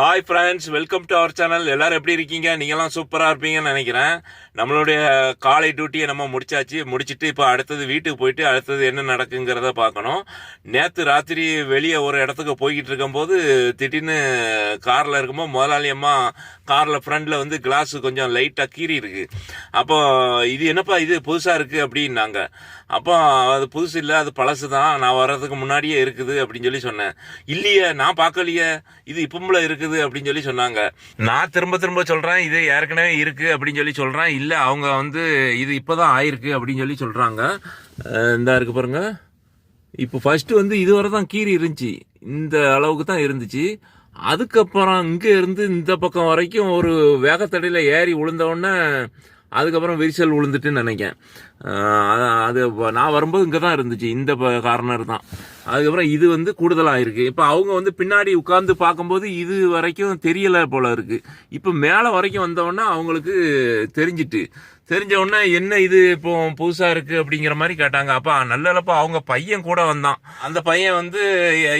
Hi friends welcome to our channel எல்லோரும் எப்படி இருக்கீங்க? நீங்களாம் சூப்பராக இருப்பீங்கன்னு நினைக்கிறேன். நம்மளுடைய காலை டியூட்டியை நம்ம முடிச்சாச்சு. முடிச்சிட்டு இப்போ அடுத்தது வீட்டுக்கு போயிட்டு அடுத்தது என்ன நடக்குங்கிறத பார்க்கணும். நேற்று ராத்திரி வெளியே ஒரு இடத்துக்கு போய்கிட்டு இருக்கும்போது திடீர்னு காரில் இருக்கும்போது முதலாளி அம்மா காரில் ஃப்ரண்டில் வந்து கிளாஸ் கொஞ்சம் லைட்டாக கீறி இருக்கு அப்போ இது என்னப்பா இது புதுசாக இருக்குது அப்படின்னாங்க. அப்போ அது புதுசு இல்லை அது பழசு தான் நான் வர்றதுக்கு முன்னாடியே இருக்குது அப்படின்னு சொல்லி சொன்னேன். இல்லையே நான் பார்க்கலையே. இது இப்போ இருக்குது. அப்படின்னு சொல்லி சொன்னாங்க. நான் திரும்ப திரும்ப சொல்கிறேன் இது ஏற்கனவே இருக்குது அப்படின்னு சொல்லி சொல்கிறேன் இல்லை அவங்க வந்து இது இப்போ தான் ஆயிருக்கு அப்படின்னு சொல்லி சொல்கிறாங்க இந்தா இருக்கு பாருங்க. இப்போ ஃபஸ்ட்டு வந்து இதுவரை தான் கீறி இருந்துச்சு. இந்த அளவுக்கு தான் இருந்துச்சு. அதுக்கப்புறம் இங்கே இருந்து இந்த பக்கம் வரைக்கும் ஒரு வேகத்தடையில் ஏறி விழுந்தவுடனே அதுக்கப்புறம் விரிசல் விழுந்துட்டுன்னு நினைக்கிறேன். அது- அது நான் வரும்போது இங்கே தான் இருந்துச்சு. இந்த கார்னர் தான். அதுக்கப்புறம் இது வந்து கூடுதலாக இருக்குது இப்போ அவங்க வந்து பின்னாடி உட்காந்து பார்க்கும்போது இது வரைக்கும் தெரியல போல் இருக்குது இப்போ மேலே வரைக்கும் வந்தவொன்னே அவங்களுக்கு தெரிஞ்சிட்டு. தெரிஞ்ச உடனே என்ன இது இப்போ புதுசாக இருக்குது அப்படிங்கிற மாதிரி கேட்டாங்க. அப்பா நல்லப்போ அவங்க பையன் கூட வந்தான். அந்த பையன் வந்து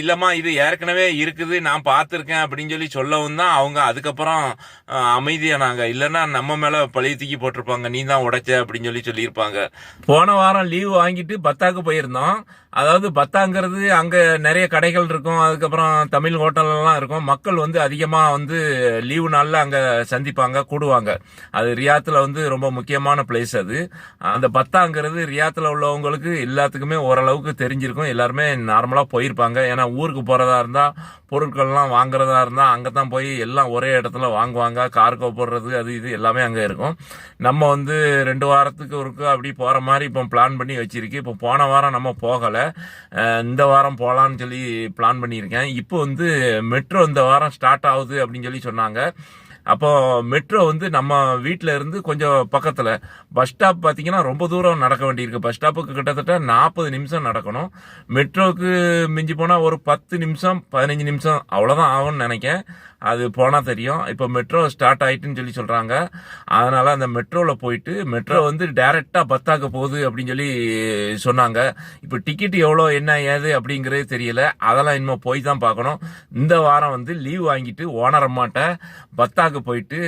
இல்லைம்மா இது ஏற்கனவே இருக்குது. நான் பார்த்துருக்கேன் அப்படின்னு சொல்லி சொல்லவும் தான் அவங்க அதுக்கப்புறம் அமைதியானாங்க இல்லைன்னா நம்ம மேலே பழைய தூக்கி போட்டிருப்பாங்க. நீ தான் உடைச்ச அப்படின்னு சொல்லி சொல்லியிருப்பாங்க. போன வாரம் லீவு வாங்கிட்டு பத்தாக்கு போயிருந்தோம். அதாவது பத்தாங்கிறது அங்கே நிறைய கடைகள் இருக்கும். அதுக்கப்புறம் தமிழ் ஹோட்டல்லாம் இருக்கும். மக்கள் வந்து அதிகமாக வந்து லீவு நாளில் அங்கே சந்திப்பாங்க கூடுவாங்க. அது ரியாத்தில் வந்து ரொம்ப முக்கியமான பிளேஸ் அது. அந்த பத்தாங்கிறது ரியாத்தில் உள்ளவங்களுக்கு எல்லாத்துக்குமே ஓரளவுக்கு தெரிஞ்சிருக்கும். எல்லாருமே நார்மலாக போயிருப்பாங்க. ஏன்னா ஊருக்கு போகிறதா இருந்தால் பொருட்கள்லாம் வாங்குறதா இருந்தால் அங்கே தான் போய் எல்லாம் ஒரே இடத்துல வாங்குவாங்க. கார்கோ போடுறது அது இது எல்லாமே அங்கே இருக்கும். நம்ம வந்து ரெண்டு வாரத்துக்கு ஒருக்கு அப்படி போகிற மாதிரி இப்போ பிளான் பண்ணி வச்சிருக்கு. இப்போ போன வாரம் நம்ம போகலை. இந்த வாரம் போகலான்னு சொல்லி பிளான் பண்ணியிருக்கேன். இப்போ வந்து மெட்ரோ இந்த வாரம் ஸ்டார்ட் ஆகுது அப்படின்னு சொல்லி சொன்னாங்க. அப்போ மெட்ரோ வந்து நம்ம வீட்டில இருந்து கொஞ்சம் பக்கத்துல. பஸ் ஸ்டாப் பாத்தீங்கன்னா ரொம்ப தூரம் நடக்க வேண்டியிருக்கு. பஸ் ஸ்டாப்புக்கு கிட்டத்தட்ட நாற்பது நிமிஷம் நடக்கணும். மெட்ரோவுக்கு மிஞ்சி போனா ஒரு பத்து நிமிஷம் பதினஞ்சு நிமிஷம் அவ்வளவுதான் ஆகும்னு நினைக்கிறேன். அது போனால் தெரியும். இப்போ மெட்ரோ ஸ்டார்ட் ஆகிட்டுன்னு சொல்லி சொல்கிறாங்க அதனால் அந்த மெட்ரோவில் போயிட்டு மெட்ரோ வந்து டேரெக்டாக பத்தாக்க போகுது அப்படின்னு சொல்லி சொன்னாங்க. இப்போ டிக்கெட் எவ்வளோ என்ன ஏது அப்படிங்கிறது தெரியல. அதெல்லாம் இன்னும் போய் தான் பார்க்கணும். இந்த வாரம் வந்து லீவ் வாங்கிட்டு ஓனர் அம்மாட்ட பத்தாக்கு போயிட்டு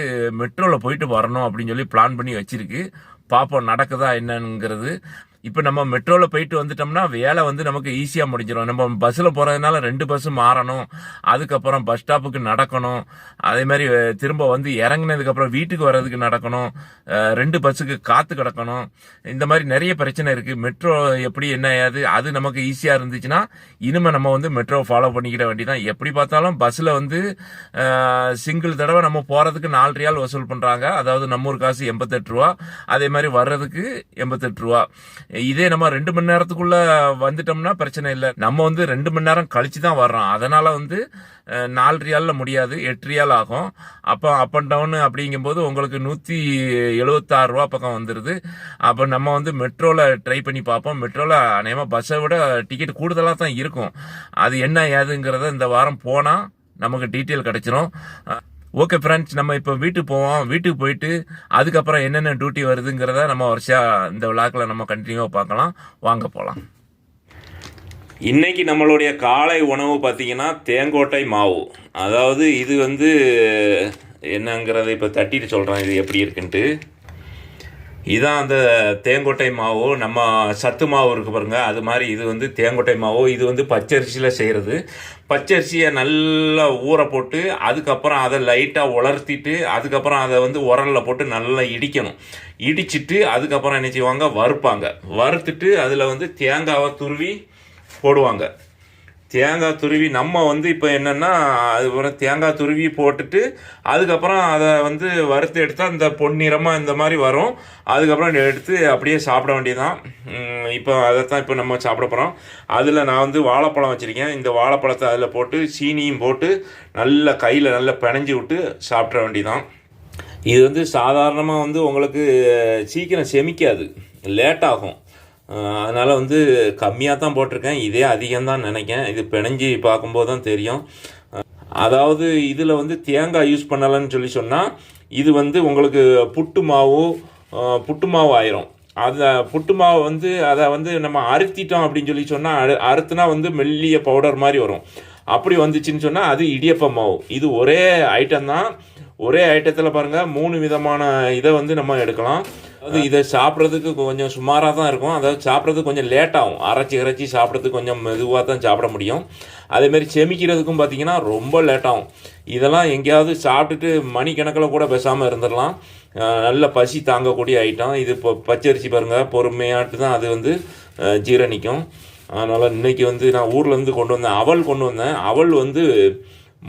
மெட்ரோவில் போயிட்டு வரணும் அப்படின்னு சொல்லி பிளான் பண்ணி வச்சிருக்கு. பார்ப்போம் நடக்குதா என்னங்கிறது. இப்போ நம்ம மெட்ரோவில் போயிட்டு வந்துட்டோம்னா வேலை வந்து நமக்கு ஈஸியாக முடிஞ்சிடும் நம்ம பஸ்ஸில் போகிறதுனால ரெண்டு பஸ்ஸு மாறணும். அதுக்கப்புறம் பஸ் ஸ்டாப்புக்கு நடக்கணும். அதே மாதிரி திரும்ப வந்து இறங்குனதுக்கப்புறம் வீட்டுக்கு வர்றதுக்கு நடக்கணும். ரெண்டு பஸ்ஸுக்கு காற்று கிடக்கணும். இந்த மாதிரி நிறைய பிரச்சனை இருக்குது மெட்ரோ எப்படி என்ன ஏது அது நமக்கு ஈஸியாக இருந்துச்சுன்னா இனிமேல் நம்ம வந்து மெட்ரோ ஃபாலோ பண்ணிக்கிட வேண்டியதான் எப்படி பார்த்தாலும் பஸ்ஸில் வந்து சிங்கிள் தடவை நம்ம போகிறதுக்கு நாலு ரியால் வசூல் பண்ணுறாங்க அதாவது நம்ம ஊர் காசு எண்பத்தெட்டு ரூபா. அதே மாதிரி வர்றதுக்கு எண்பத்தெட்டு ரூபா. இதே நம்ம ரெண்டு மணி நேரத்துக்குள்ள வந்துட்டோம்னா பிரச்சனை இல்லை. நம்ம வந்து ரெண்டு மணி நேரம் கழிச்சு தான் வர்றோம். அதனால வந்து அஹ், நாலு ரியாலில் முடியாது. எட்டு ரியால் ஆகும். அப்போ அப் அண்ட் டவுன் அப்படிங்கும்போது உங்களுக்கு நூற்றி எழுபத்தாறு ரூபா பக்கம் வந்துடுது அப்போ நம்ம வந்து மெட்ரோவில் ட்ரை பண்ணி பார்ப்போம். மெட்ரோவில் அநேகமாக பஸ்ஸை விட டிக்கெட் கூடுதலாக தான் இருக்கும். அது என்ன ஏதுங்கிறத இந்த வாரம் போனால் நமக்கு டீட்டெயில் கிடைச்சிரும். ஓகே ஃப்ரெண்ட்ஸ் நம்ம இப்போ வீட்டுக்கு போவோம். வீட்டுக்கு போயிட்டு அதுக்கப்புறம் என்னென்ன டியூட்டி வருதுங்கிறத நம்ம வருஷா இந்த விழாக்கில் நம்ம கண்டினியூவாக பார்க்கலாம். வாங்க போகலாம் இன்றைக்கி நம்மளுடைய காலை உணவு பார்த்தீங்கன்னா தேங்கோட்டை மாவு. அதாவது இது வந்து என்னங்கிறத இப்போ தட்டிட்டு சொல்கிறேன் இது எப்படி இருக்குன்ட்டு. இதான் அந்த தேங்கொட்டை மாவோ நம்ம சத்து மாவு இருக்கு பாருங்க அது மாதிரி இது வந்து தேங்கொட்டை மாவோ இது வந்து பச்சரிசியில் செய்கிறது பச்சரிசியை நல்லா ஊற போட்டு அதுக்கப்புறம் அதை லைட்டாக உலர்த்திட்டு அதுக்கப்புறம் அதை வந்து உரலில் போட்டு நல்லா இடிக்கணும். இடிச்சிட்டு அதுக்கப்புறம் என்ன செய்வாங்க? வறுப்பாங்க. வறுத்துட்டு அதில் வந்து தேங்காவை துருவி போடுவாங்க. தேங்காய் துருவி நம்ம வந்து இப்போ என்னென்னா அதுக்கப்புறம் தேங்காய் துருவி போட்டுட்டு அதுக்கப்புறம் அதை வந்து வறுத்து எடுத்தால் இந்த பொன்னிறமாக இந்த மாதிரி வரும். அதுக்கப்புறம் எடுத்து அப்படியே சாப்பிட வேண்டியதான் இப்போ அதை தான் இப்போ நம்ம சாப்பிட போகிறோம் அதில் நான் வந்து வாழைப்பழம் வச்சுருக்கேன். இந்த வாழைப்பழத்தை அதில் போட்டு சீனியும் போட்டு நல்லா கையில் நல்லா பிணைஞ்சு விட்டு சாப்பிட வேண்டியதான் இது வந்து சாதாரணமாக வந்து உங்களுக்கு சீக்கிரம் செமிக்காது. லேட் ஆகும் அதனால் வந்து கம்மியாக தான் போட்டிருக்கேன். இதே அதிகம்தான் நினைக்கேன் இது பிணைஞ்சி பார்க்கும்போது தான் தெரியும். அதாவது இதில் வந்து தேங்காய் யூஸ் பண்ணலைன்னு சொல்லி சொன்னால் இது வந்து உங்களுக்கு புட்டு மாவு புட்டு மாவு ஆயிரும். அதை புட்டு மாவு வந்து அதை வந்து நம்ம அறுத்திட்டோம் அப்படின்னு சொல்லி சொன்னால் அறு அறுத்துனா வந்து மெல்லிய பவுடர் மாதிரி வரும். அப்படி வந்துச்சுன்னு சொன்னால் அது இடியப்ப மாவு. இது ஒரே ஐட்டம் தான். ஒரே ஐட்டத்தில் பாருங்கள் மூணு விதமான இதை வந்து நம்ம எடுக்கலாம். அது இதை சாப்பிட்றதுக்கு கொஞ்சம் சுமாராக தான் இருக்கும். அதாவது சாப்பிட்றதுக்கு கொஞ்சம் லேட் ஆகும். அரைச்சி இறைச்சி சாப்பிட்றதுக்கு கொஞ்சம் மெதுவாக தான் சாப்பிட முடியும். அதேமாரி செமிக்கிறதுக்கும் பார்த்தீங்கன்னா ரொம்ப லேட் ஆகும். இதெல்லாம் எங்கேயாவது சாப்பிட்டுட்டு மணிக்கணக்கில் கூட பேசாமல் இருந்துடலாம். நல்ல பசி தாங்கக்கூடிய ஐட்டம் இது இப்போ பச்சரிசி பாருங்கள் பொறுமையாட்டு தான் அது வந்து ஜீரணிக்கும். அதனால் இன்னைக்கு வந்து நான் ஊர்லேருந்து கொண்டு வந்தேன். அவல் கொண்டு வந்தேன். அவல் வந்து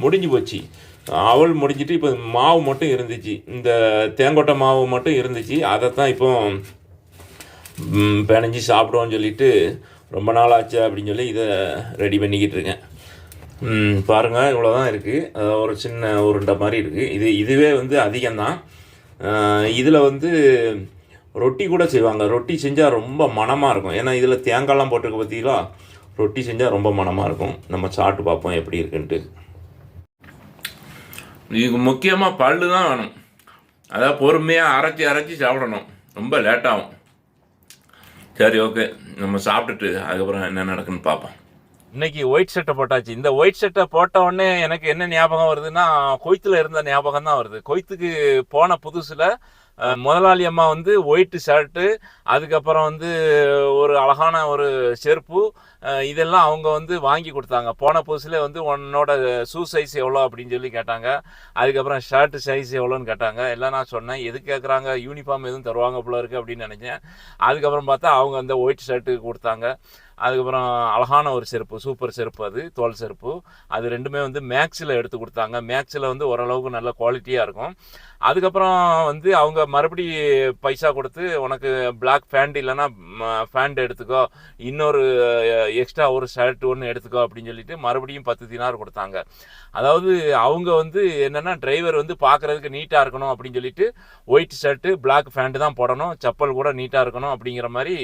முடிஞ்சு போச்சு. அவல் முடிஞ்சிட்டு இப்போ மாவு மட்டும் இருந்துச்சு. இந்த தேங்கொட்டை மாவு மட்டும் இருந்துச்சு. அதை தான் இப்போ ம், சாப்பிடுவோன்னு சொல்லிட்டு ரொம்ப நாள் ஆச்சு அப்படின்னு சொல்லி இதை ரெடி பண்ணிக்கிட்டு இருக்கேன். பாருங்கள் இவ்வளோ தான் இருக்குது ஒரு சின்ன உருண்டை மாதிரி இருக்குது இது இதுவே வந்து அதிகம்தான். இதில் வந்து ரொட்டி கூட செய்வாங்க. ரொட்டி செஞ்சால் ரொம்ப மனமாக இருக்கும். ஏன்னா இதில் தேங்காய்லாம் போட்டிருக்க பார்த்தீங்களா ரொட்டி செஞ்சால் ரொம்ப மனமாக இருக்கும். நம்ம சாப்பிட்டு பார்ப்போம் எப்படி இருக்குன்ட்டு. இதுக்கு முக்கியமாக பல்லு தான் வேணும். அதாவது பொறுமையாக அரைச்சி அரைச்சி சாப்பிடணும். ரொம்ப லேட்டாகும் சரி ஓகே நம்ம சாப்பிட்டுட்டு அதுக்கப்புறம் என்ன நடக்குன்னு பார்ப்போம். இன்னைக்கு ஒயிட் ஷர்ட்டை போட்டாச்சு. இந்த ஒயிட் ஷர்ட்டை போட்ட உடனே எனக்கு என்ன ஞாபகம் வருதுன்னா கொய்த்துல இருந்த ஞாபகம் தான் வருது. கொய்த்துக்கு போன புதுசுல முதலாளி அம்மா வந்து ஒயிட் ஷர்ட்டு அதுக்கப்புறம் வந்து ஒரு அழகான ஒரு செருப்பு இதெல்லாம் அவங்க வந்து வாங்கி கொடுத்தாங்க. போன புதுசுல வந்து உன்னோட ஷூ சைஸ் எவ்வளோ அப்படின்னு சொல்லி கேட்டாங்க. அதுக்கப்புறம் ஷர்ட் சைஸ் எவ்வளோன்னு கேட்டாங்க. எல்லாம் நான் சொன்னேன். எது கேட்குறாங்க யூனிஃபார்ம் எதுவும் தருவாங்க போல இருக்குது அப்படின்னு நினச்சேன். அதுக்கப்புறம் பார்த்தா அவங்க அந்த ஒயிட் ஷர்ட்டு கொடுத்தாங்க. அதுக்கப்புறம் அழகான ஒரு செருப்பு சூப்பர் செருப்பு அது தோல் செருப்பு. அது ரெண்டுமே வந்து மேக்ஸில் எடுத்து கொடுத்தாங்க. மேக்ஸில் வந்து ஓரளவுக்கு நல்ல குவாலிட்டியாக இருக்கும். அதுக்கப்புறம் வந்து அவங்க மறுபடி பைசா கொடுத்து உனக்கு பிளாக் ஃபேண்ட் இல்லைன்னா ஃபேண்ட் எடுத்துக்கோ. இன்னொரு எக்ஸ்ட்ரா ஒரு ஷர்ட் ஒன்று எடுத்துக்கோ அப்படின்னு சொல்லிட்டு மறுபடியும் பத்து தினார் கொடுத்தாங்க. அதாவது அவங்க வந்து என்னென்னா டிரைவர் வந்து பார்க்குறதுக்கு நீட்டாக இருக்கணும் அப்படின்னு சொல்லிட்டு ஒயிட் ஷர்ட்டு பிளாக் ஃபேண்ட்டு தான் போடணும். செப்பல் கூட நீட்டாக இருக்கணும் அப்படிங்கிற மாதிரி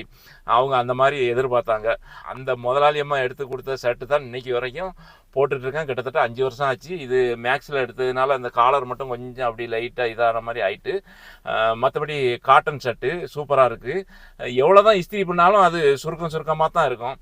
அவங்க அந்த மாதிரி எதிர்பார்த்தாங்க. அந்த முதலாளி அம்மா எடுத்து கொடுத்த ஷர்ட்டு தான் இன்னைக்கு வரைக்கும் போட்டுட்ருக்கேன். கிட்டத்தட்ட அஞ்சு வருஷம் ஆச்சு. இது மேக்ஸில் எடுத்ததுனால அந்த காலர் மட்டும் கொஞ்சம் அப்படி லைட்டாக இதாகிற மாதிரி ஆயிட்டு மற்றபடி காட்டன் ஷர்ட்டு சூப்பராக இருக்குது எவ்வளோ தான் இஸ்திரி பண்ணாலும் அது சுருக்கம் சுருக்கமாக தான் இருக்கும்.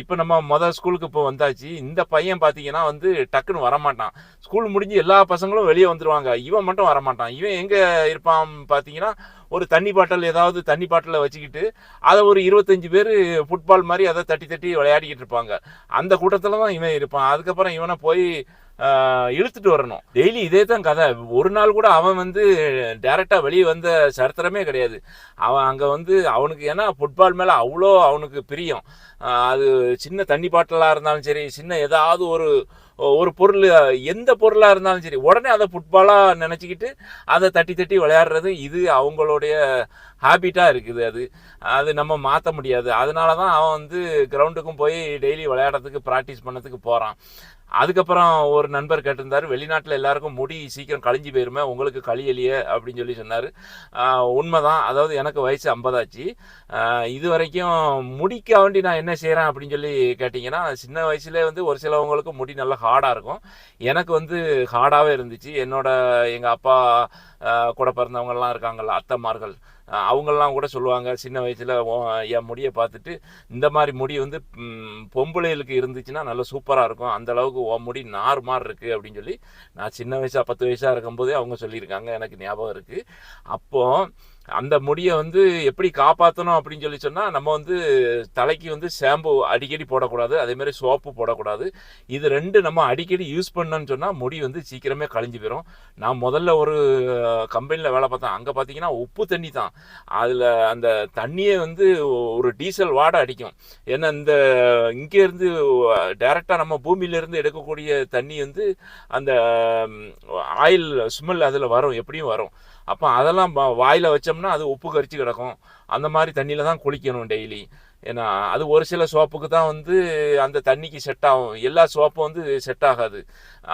இப்போ நம்ம மொதல் ஸ்கூலுக்கு இப்போ வந்தாச்சு. இந்த பையன் பார்த்தீங்கன்னா வந்து டக்குன்னு வரமாட்டான். ஸ்கூல் முடிஞ்சு எல்லா பசங்களும் வெளியே வந்துடுவாங்க இவன் மட்டும் வரமாட்டான். இவன் எங்கே இருப்பான் பார்த்தீங்கன்னா ஒரு தண்ணி பாட்டில் ஏதாவது தண்ணி பாட்டில் வச்சுக்கிட்டு அதை ஒரு இருபத்தஞ்சு பேர் ஃபுட்பால் மாதிரி அதை தட்டி தட்டி விளையாடிக்கிட்டு இருப்பாங்க. அந்த கூட்டத்தில் தான் இவன் இருப்பான். அதுக்கப்புறம் இவனை போய் இழுத்துட்டு வரணும். டெய்லி இதே தான் கதை. ஒரு நாள் கூட அவன் வந்து டேரெக்டாக வெளியே வந்த சரித்திரமே கிடையாது. அவன் அங்கே வந்து அவனுக்கு ஏன்னா ஃபுட்பால் மேலே அவ்வளோ அவனுக்கு பிரியம். அது சின்ன தண்ணி பாட்டிலாக இருந்தாலும் சரி சின்ன ஏதாவது ஒரு ஒரு பொருள் எந்த பொருளாக இருந்தாலும் சரி உடனே அதை ஃபுட்பாலாக நினச்சிக்கிட்டு அதை தட்டி தட்டி விளையாடுறது இது அவங்களுடைய ஹேபிட்டாக இருக்குது அது. அது நம்ம மாற்ற முடியாது. அதனால தான் அவன் வந்து கிரவுண்டுக்கும் போய் டெய்லி விளையாடுறதுக்கு ப்ராக்டிஸ் பண்ணதுக்கு போகிறான் அதுக்கப்புறம் ஒரு நண்பர் கேட்டிருந்தாரு வெளிநாட்டில் எல்லாருக்கும் முடி சீக்கிரம் கழிஞ்சு போயிருமே உங்களுக்கு கழியலையே அப்படின்னு சொல்லி சொன்னார். உண்மைதான். அதாவது எனக்கு வயசு ஐம்பதாச்சு. இது வரைக்கும் முடிக்க வேண்டி நான் என்ன செய்கிறேன் அப்படின்னு சொல்லி கேட்டிங்கன்னா சின்ன வயசுலேயே வந்து ஒரு சிலவங்களுக்கு முடி நல்லா ஹார்டாக இருக்கும். எனக்கு வந்து ஹார்டாகவே இருந்துச்சு. என்னோட எங்கள் அப்பா கூட பிறந்தவங்கள்லாம் இருக்காங்கள்ல அத்தைமார்கள் அவங்கெல்லாம் கூட சொல்லுவாங்க சின்ன வயசில் என் முடியை பார்த்துட்டு இந்த மாதிரி முடி வந்து பொம்பளைகளுக்கு இருந்துச்சுன்னா நல்லா சூப்பராக இருக்கும். அந்தளவுக்கு உன் முடி நார் மாதிரி இருக்குது அப்படின்னு சொல்லி நான் சின்ன வயசாக பத்து வயசாக இருக்கும்போதே அவங்க சொல்லியிருக்காங்க. எனக்கு ஞாபகம் இருக்குது அப்போது அந்த முடியை வந்து எப்படி காப்பாற்றணும் அப்படின்னு சொல்லி சொன்னால் நம்ம வந்து தலைக்கு வந்து ஷாம்பு அடிக்கடி போடக்கூடாது அதேமாதிரி சோப்பு போடக்கூடாது. இது ரெண்டு நம்ம அடிக்கடி யூஸ் பண்ணோன்னு சொன்னால் முடி வந்து சீக்கிரமே கழிஞ்சு போயிடும் நான் முதல்ல ஒரு கம்பெனியில் வேலை பார்த்தேன். அங்கே பார்த்தீங்கன்னா உப்பு தண்ணி தான். அதில் அந்த தண்ணியே வந்து ஒரு டீசல் வாடை அடிக்கும். ஏன்னா இந்த இங்கேருந்து டைரெக்டாக நம்ம பூமியிலேருந்து எடுக்கக்கூடிய தண்ணி வந்து அந்த ஆயில் ஸ்மெல் அதில் வரும் எப்படியும் வரும். அப்போ அதெல்லாம் வாயில் வச்சோம்னா அது உப்பு கரிச்சு கிடக்கும். அந்த மாதிரி தண்ணியில் தான் குளிக்கணும் டெய்லி. ஏன்னா அது ஒரு சில சோப்புக்கு தான் வந்து அந்த தண்ணிக்கு செட் ஆகும். எல்லா சோப்பும் வந்து செட் ஆகாது.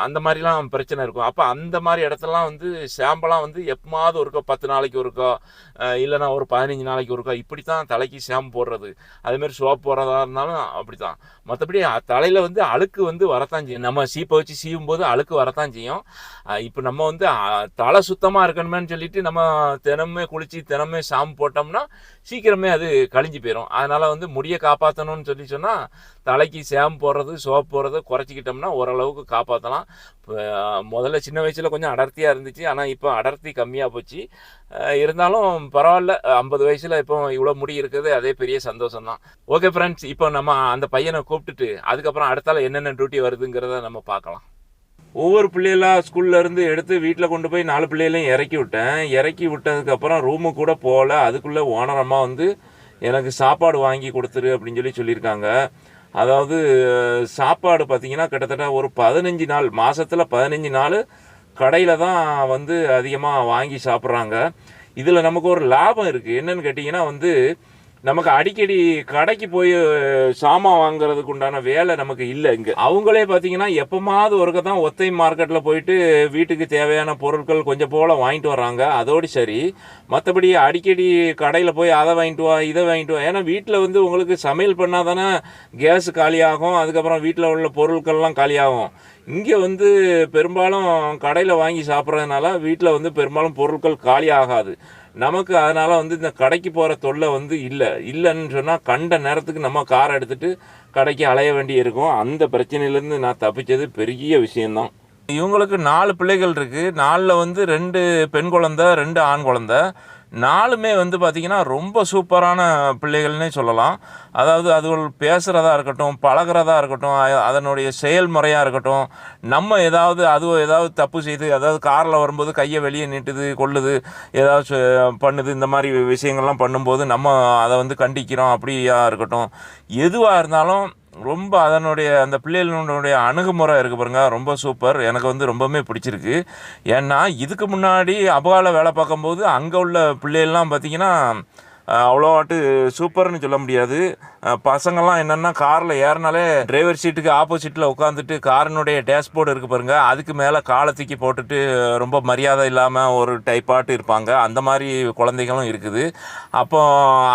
அந்த மாதிரிலாம் பிரச்சனை இருக்கும். அப்போ அந்த மாதிரி இடத்துலலாம் வந்து ஷாம்பெல்லாம் வந்து எப்பமாவது ஒருக்கா பத்து நாளைக்கு ஒருக்கா இல்லைனா இல்லைன்னா ஒரு பதினஞ்சு நாளைக்கு ஒருக்கா இப்படி தான் தலைக்கு ஷாம்பு போடுறது. அதுமாரி சோப்பு போடுறதா இருந்தாலும் அப்படி தான் மற்றபடி தலையில் வந்து அழுக்கு வந்து வரத்தான் செய்யும். நம்ம சீப்பை வச்சு சீவும் போது அழுக்கு வரத்தான் செய்யும். இப்போ நம்ம வந்து தலை சுத்தமாக இருக்கணுமேன்னு சொல்லிட்டு நம்ம தினமே குளித்து தினமே ஷாம்பு போட்டோம்னா சீக்கிரமே அது கழிஞ்சு போயிடும் அதனால் வந்து முடியை காப்பாற்றணும்னு சொல்லி சொன்னால் தலைக்கு சேம் போடுறது சோப் போடுறது குறைச்சிக்கிட்டோம்னா ஓரளவுக்கு காப்பாற்றலாம் முதல்ல சின்ன வயசில் கொஞ்சம் அடர்த்தியாக இருந்துச்சு. ஆனால் இப்போ அடர்த்தி கம்மியாக போச்சு. இருந்தாலும் பரவாயில்ல. ஐம்பது வயசில் இப்போ இவ்வளோ முடி இருக்குது. அதே பெரிய சந்தோஷம் தான் ஓகே ஃப்ரெண்ட்ஸ் இப்போ நம்ம அந்த பையனை கூப்பிட்டுட்டு அதுக்கப்புறம் அடுத்தால என்னென்ன டியூட்டி வருதுங்கிறத நம்ம பார்க்கலாம். ஒவ்வொரு பிள்ளைகளாக ஸ்கூல்லேருந்து எடுத்து வீட்டில் கொண்டு போய் நாலு பிள்ளைகளையும் இறக்கி விட்டேன். இறக்கி விட்டதுக்கப்புறம் ரூமு கூட போகல. அதுக்குள்ளே ஓனரமாக வந்து எனக்கு சாப்பாடு வாங்கி கொடுத்துரு அப்படின்னு சொல்லி சொல்லியிருக்காங்க. அதாவது சாப்பாடு பார்த்தீங்கன்னா கிட்டத்தட்ட ஒரு பதினஞ்சு நாள் மாதத்தில் பதினஞ்சு நாள் கடையில் தான் வந்து அதிகமாக வாங்கி சாப்பிட்றாங்க. இதில் நமக்கு ஒரு லாபம் இருக்குது என்னென்னு கேட்டிங்கன்னா வந்து நமக்கு அடிக்கடி கடைக்கு போய் சாமான் வாங்குறதுக்கு உண்டான வேலை நமக்கு இல்லை இங்கே. அவங்களே பார்த்தீங்கன்னா எப்போமாவது ஒருக்க தான் ஒத்தை மார்க்கெட்டில் போயிட்டு வீட்டுக்கு தேவையான பொருட்கள் கொஞ்சம் போல் வாங்கிட்டு வர்றாங்க. அதோடு சரி மற்றபடி அடிக்கடி கடையில் போய் அதை வாங்கிட்டு வா இதை வாங்கிட்டு வா. ஏன்னா வீட்டில் வந்து உங்களுக்கு சமையல் பண்ணால் தானே கேஸ் காலியாகும் அதுக்கப்புறம் வீட்டில் உள்ள பொருட்கள்லாம் காலியாகும். இங்கே வந்து பெரும்பாலும் கடையில் வாங்கி சாப்பிட்றதுனால வீட்டில் வந்து பெரும்பாலும் பொருட்கள் காலி ஆகாது நமக்கு அதனால் வந்து இந்த கடைக்கு போகிற தொல்லை வந்து இல்லை. இல்லைன்னு சொன்னால் கண்ட நேரத்துக்கு நம்ம கார் எடுத்துகிட்டு கடைக்கு அலைய வேண்டி இருக்கும். அந்த பிரச்சனையிலேருந்து நான் தப்பிச்சது பெரிய விஷயந்தான் இவங்களுக்கு நாலு பிள்ளைகள் இருக்குது நாலில் வந்து ரெண்டு பெண் குழந்த ரெண்டு ஆண் குழந்தை. நாலுமே வந்து பார்த்திங்கன்னா ரொம்ப சூப்பரான பிள்ளைகள்னே சொல்லலாம். அதாவது அதுகள் பேசுகிறதா இருக்கட்டும் பழகிறதா இருக்கட்டும் அதனுடைய செயல்முறையாக இருக்கட்டும் நம்ம ஏதாவது அது ஏதாவது தப்பு செய்து அதாவது காரில் வரும்போது கையை வெளியே நீட்டுது கொள்ளுது ஏதாவது பண்ணுது இந்த மாதிரி விஷயங்கள்லாம் பண்ணும்போது நம்ம அதை வந்து கண்டிக்கிறோம் அப்படியா இருக்கட்டும். எதுவாக இருந்தாலும் ரொம்ப அதனுடைய அந்த பிள்ளைகளுடைய அணுகுமுறை இருக்குது பாருங்க ரொம்ப சூப்பர் எனக்கு வந்து ரொம்பவுமே பிடிச்சிருக்கு. ஏன்னா இதுக்கு முன்னாடி அபகால வேலை பார்க்கும்போது அங்கே உள்ள பிள்ளைகள்லாம் பார்த்திங்கன்னா அவ்வளோவாட்டு சூப்பர்னு சொல்ல முடியாது. பசங்கள்லாம் என்னென்னா காரில் ஏறினாலே டிரைவர் சீட்டுக்கு ஆப்போசிட்டில் உட்காந்துட்டு காரினுடைய டேஷ்போர்டு இருக்குது பாருங்கள் அதுக்கு மேலே காலை தூக்கி போட்டுட்டு ரொம்ப மரியாதை இல்லாமல் ஒரு டைப்பாட்டு இருப்பாங்க. அந்த மாதிரி குழந்தைகளும் இருக்குது. அப்போ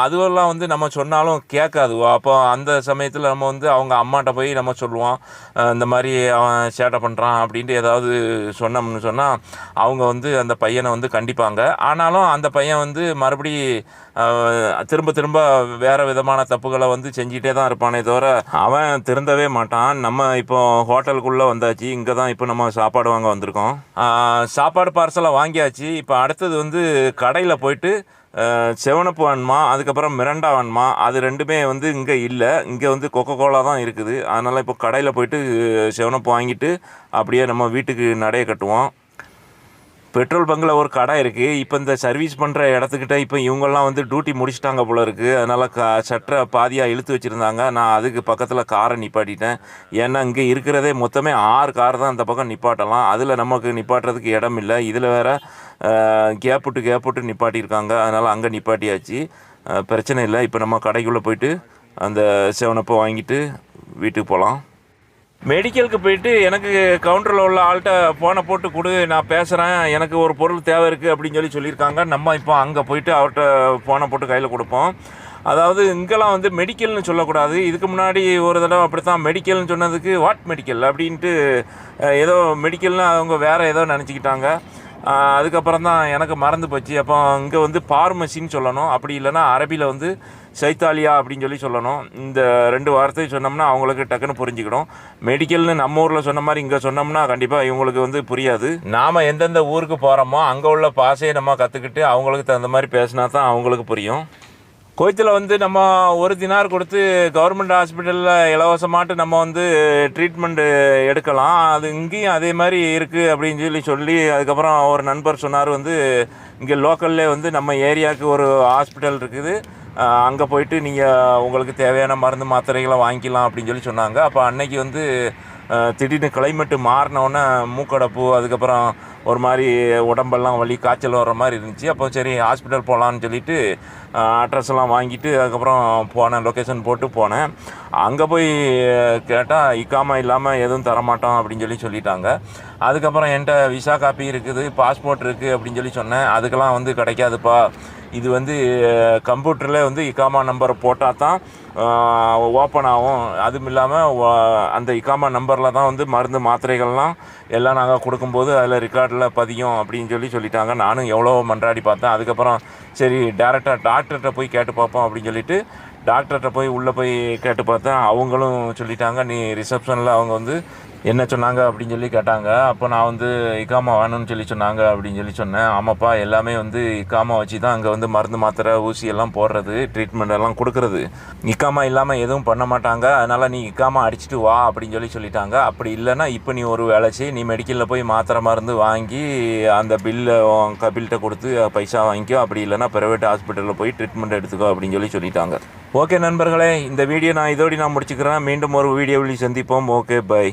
அதுவெல்லாம் வந்து நம்ம சொன்னாலும் கேட்காது. அப்போ அந்த சமயத்தில் நம்ம வந்து அவங்க அம்மாட்ட போய் நம்ம சொல்லுவோம். இந்த மாதிரி அவன் சேட்டை பண்ணுறான் அப்படின்ட்டு ஏதாவது சொன்னோம்னு சொன்னால் அவங்க வந்து அந்த பையனை வந்து கண்டிப்பாங்க. ஆனாலும் அந்த பையன் வந்து மறுபடி திரும்ப திரும்ப வேறு விதமான தப்புகளை வந்து செஞ்சிட்டே தான் இருப்பானே தவிர அவன் திருந்தவே மாட்டான். நம்ம இப்போ ஹோட்டலுக்குள்ளே வந்தாச்சு இங்கே தான் இப்போ நம்ம சாப்பாடு வாங்க வந்திருக்கோம். சாப்பாடு பார்சலை வாங்கியாச்சு. இப்போ அடுத்தது வந்து கடையில் போயிட்டு செவனப்பு வேணுமா அதுக்கப்புறம் மிரண்டா வேணுமா அது ரெண்டுமே வந்து இங்கே இல்லை. இங்கே வந்து கொக்கோ கோலா தான் இருக்குது. அதனால் இப்போ கடையில் போயிட்டு செவனப்பு வாங்கிட்டு அப்படியே நம்ம வீட்டுக்கு நடைய கட்டுவோம். பெட்ரோல் பங்கில் ஒரு கடை இருக்குது இப்போ இந்த சர்வீஸ் பண்ணுற இடத்துக்கிட்ட இப்போ இவங்கெல்லாம் வந்து டியூட்டி முடிச்சிட்டாங்க போல இருக்குது அதனால் க சட்டரை பாதியாக இழுத்து வச்சுருந்தாங்க. நான் அதுக்கு பக்கத்தில் காரை நிப்பாட்டிட்டேன். ஏன்னா இங்கே இருக்கிறதே மொத்தமே ஆறு கார் தான் அந்த பக்கம் நிப்பாட்டலாம். அதில் நமக்கு நிப்பாட்டுறதுக்கு இடம் இல்லை. இதில் வேற கேப் விட்டு கேப் விட்டு நிப்பாட்டியிருக்காங்க. அதனால் அங்கே நிப்பாட்டியாச்சு. பிரச்சனை இல்லை. இப்போ நம்ம கடைக்குள்ளே போயிட்டு அந்த செவனப்பை வாங்கிட்டு வீட்டுக்கு போகலாம் மெடிக்கலுக்கு போயிட்டு எனக்கு கவுண்டரில் உள்ள ஆள்கிட்ட ஃபோனை போட்டு கொடு நான் பேசுகிறேன் எனக்கு ஒரு பொருள் தேவை இருக்குது அப்படின்னு சொல்லி சொல்லியிருக்காங்க. நம்ம இப்போ அங்கே போயிட்டு அவர்கிட்ட ஃபோனை போட்டு கையில் கொடுப்போம். அதாவது இங்கெல்லாம் வந்து மெடிக்கல்னு சொல்லக்கூடாது. இதுக்கு முன்னாடி ஒரு தடவை அப்படி தான் மெடிக்கல்னு சொன்னதுக்கு வாட் மெடிக்கல் அப்படின்ட்டு ஏதோ மெடிக்கல்னு அவங்க வேறு ஏதோ நினச்சிக்கிட்டாங்க. அதுக்கப்புறம் தான் எனக்கு மறந்து போச்சு. அப்போ இங்கே வந்து பார்மசின்னு சொல்லணும். அப்படி இல்லைன்னா அரபியில் வந்து சைத்தாலியா அப்படின்னு சொல்லி சொல்லணும். இந்த ரெண்டு வார்த்தை சொன்னோம்னா அவங்களுக்கு டக்குன்னு புரிஞ்சுக்கிடும். மெடிக்கல்னு நம்ம ஊரில் சொன்ன மாதிரி இங்கே சொன்னோம்னா கண்டிப்பாக இவங்களுக்கு வந்து புரியாது. நாம் எந்தெந்த ஊருக்கு போகிறோமோ அங்கே உள்ள பாஷையை நம்ம கற்றுக்கிட்டு அவங்களுக்கு தகுந்த மாதிரி பேசினா தான் அவங்களுக்கு புரியும். கோயத்தில் வந்து நம்ம ஒரு தினார் கொடுத்து கவர்மெண்ட் ஹாஸ்பிட்டலில் இலவசமாட்டு நம்ம வந்து ட்ரீட்மெண்ட்டு எடுக்கலாம். அது இங்கேயும் அதே மாதிரி இருக்குது அப்படின்னு சொல்லி சொல்லி அதுக்கப்புறம் ஒரு நண்பர் சொன்னார் வந்து இங்கே லோக்கல்லே வந்து நம்ம ஏரியாவுக்கு ஒரு ஹாஸ்பிட்டல் இருக்குது. அங்கே போயிட்டு நீங்கள் உங்களுக்கு தேவையான மருந்து மாத்திரைகளை வாங்கிக்கலாம் அப்படின்னு சொல்லி சொன்னாங்க. அப்போ அன்னைக்கு வந்து திடீர்னு கிளைமேட்டு மாறினோடனே மூக்கடைப்பு அதுக்கப்புறம் ஒரு மாதிரி உடம்பெல்லாம் வலி காய்ச்சல் வர்ற மாதிரி இருந்துச்சு. அப்போ சரி ஹாஸ்பிட்டல் போகலான்னு சொல்லிட்டு அட்ரஸ் எல்லாம் வாங்கிட்டு அதுக்கப்புறம் போனேன் லொக்கேஷன் போட்டு போனேன். அங்கே போய் கேட்டால் இக்காமா இல்லாமல் எதுவும் தரமாட்டோம் அப்படின்னு சொல்லி சொல்லிட்டாங்க. அதுக்கப்புறம் என்கிட்ட விசா காப்பி இருக்குது பாஸ்போர்ட் இருக்குது அப்படின்னு சொல்லி சொன்னேன். அதுக்கெல்லாம் வந்து கிடைக்காதுப்பா. இது வந்து கம்ப்யூட்டரில் வந்து இக்காமா நம்பர் போட்டால் தான் ஓப்பன் ஆகும். அதுவும் இல்லாமல் அந்த இக்காமா நம்பரில் தான் வந்து மருந்து மாத்திரைகள்லாம் எல்லாம் நாங்கள் கொடுக்கும்போது அதில் ரெக்கார்டில் பதியும் அப்படின்னு சொல்லி சொல்லிட்டாங்க. நானும் எவ்வளோ மன்றாடி பார்த்தேன். அதுக்கப்புறம் சரி டேரெக்டாக டாக்டர்கிட்ட போய் கேட்டு பார்ப்போம் அப்படின்னு சொல்லிட்டு டாக்டர்கிட்ட போய் உள்ளே போய் கேட்டு பார்த்தேன் அவங்களும் சொல்லிட்டாங்க நீ ரிசப்ஷனில் அவங்க வந்து என்ன சொன்னாங்க அப்படின்னு சொல்லி கேட்டாங்க. அப்போ நான் வந்து இக்காமா வேணும்னு சொல்லி சொன்னாங்க அப்படின்னு சொல்லி சொன்னேன். ஆமாப்பா எல்லாமே வந்து இக்காமா வச்சு தான் அங்கே வந்து மருந்து மாத்திரை ஊசி எல்லாம் போடுறது ட்ரீட்மெண்ட் எல்லாம் கொடுக்கறது. இக்காமா இல்லாமல் எதுவும் பண்ண மாட்டாங்க. அதனால் நீ இக்காமா அடிச்சிட்டு வா அப்படின்னு சொல்லி சொல்லிட்டாங்க. அப்படி இல்லைன்னா இப்போ நீ ஒரு வேலை செய். நீ மெடிக்கலில் போய் மாத்திரை மருந்து வாங்கி அந்த பில்லை பில்கிட்ட கொடுத்து பைசா வாங்கிக்கோ. அப்படி இல்லைன்னா ப்ரைவேட் ஹாஸ்பிட்டலில் போய் ட்ரீட்மெண்ட் எடுத்துக்கோ அப்படின்னு சொல்லி சொல்லிட்டாங்க. ஓகே நண்பர்களே இந்த வீடியோ நான் இதோடு நான் முடிச்சுக்கிறேன். மீண்டும் ஒரு வீடியோவில் சந்திப்போம். Okay bye